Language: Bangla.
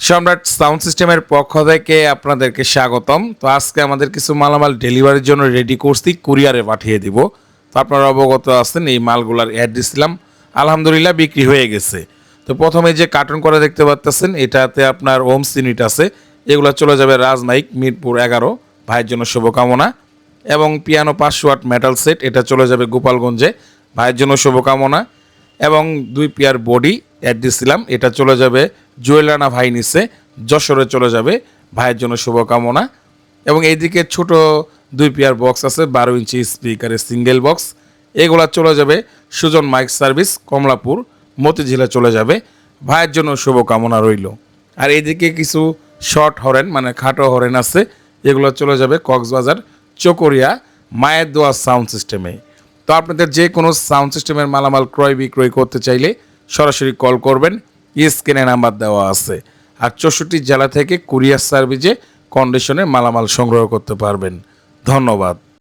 সম্রাট সাউন্ড সিস্টেমের পক্ষ থেকে আপনাদেরকে স্বাগতম। তো আজকে আমাদের কিছু মালামাল ডেলিভারির জন্য রেডি করছি, কুরিয়ারে পাঠিয়ে দিব। তো আপনারা অবগত আছেন, এই মালগুলার অ্যাড দিছিলাম আলহামদুলিল্লাহ বিক্রি হয়ে গেছে। তো প্রথমে যে কার্টুন করে দেখতে পাচ্ছেন এটাতে আপনার ওমস ইউনিট আছে। এগুলো চলে যাবে রাজমাইক, মিরপুর এগারো। ভাইয়ের জন্য শুভকামনা। এবং পিয়ানো পাঁচশো আট মেটাল সেট এটা চলে যাবে গোপালগঞ্জে। ভাইয়ের জন্য শুভকামনা। এবং দুই পেয়ার বডি অ্যাড দিছিলাম এটা চলে যাবে জুয়েলানা ভাই নিচে যশোরে চলে যাবে, ভাইয়ের জন্য শুভকামনা। এবং এইদিকে ছোট দুই পেয়ার বক্স আছে, বারো ইঞ্চি স্পিকারের সিঙ্গেল বক্স। এগুলা চলে যাবে সুজন মাইক সার্ভিস, কমলাপুর, মতিঝিলে চলে যাবে। ভাইয়ের জন্য শুভকামনা রইল। আর এইদিকে কিছু শর্ট হরেন মানে খাটো হরেন আছে, এগুলো চলে যাবে কক্সবাজার, চকরিয়া মায়ের দোয়া সাউন্ড সিস্টেমে। তো আপনাদের যে কোনো সাউন্ড সিস্টেমের মালামাল ক্রয় বিক্রয় করতে চাইলে সরাসরি কল করবেন। স্ক্রিনে নাম্বার দেওয়া আছে। আর চৌষট্টি জেলা থেকে কুরিয়ার সার্ভিসে কন্ডিশনে মালামাল সংগ্রহ করতে পারবেন। ধন্যবাদ।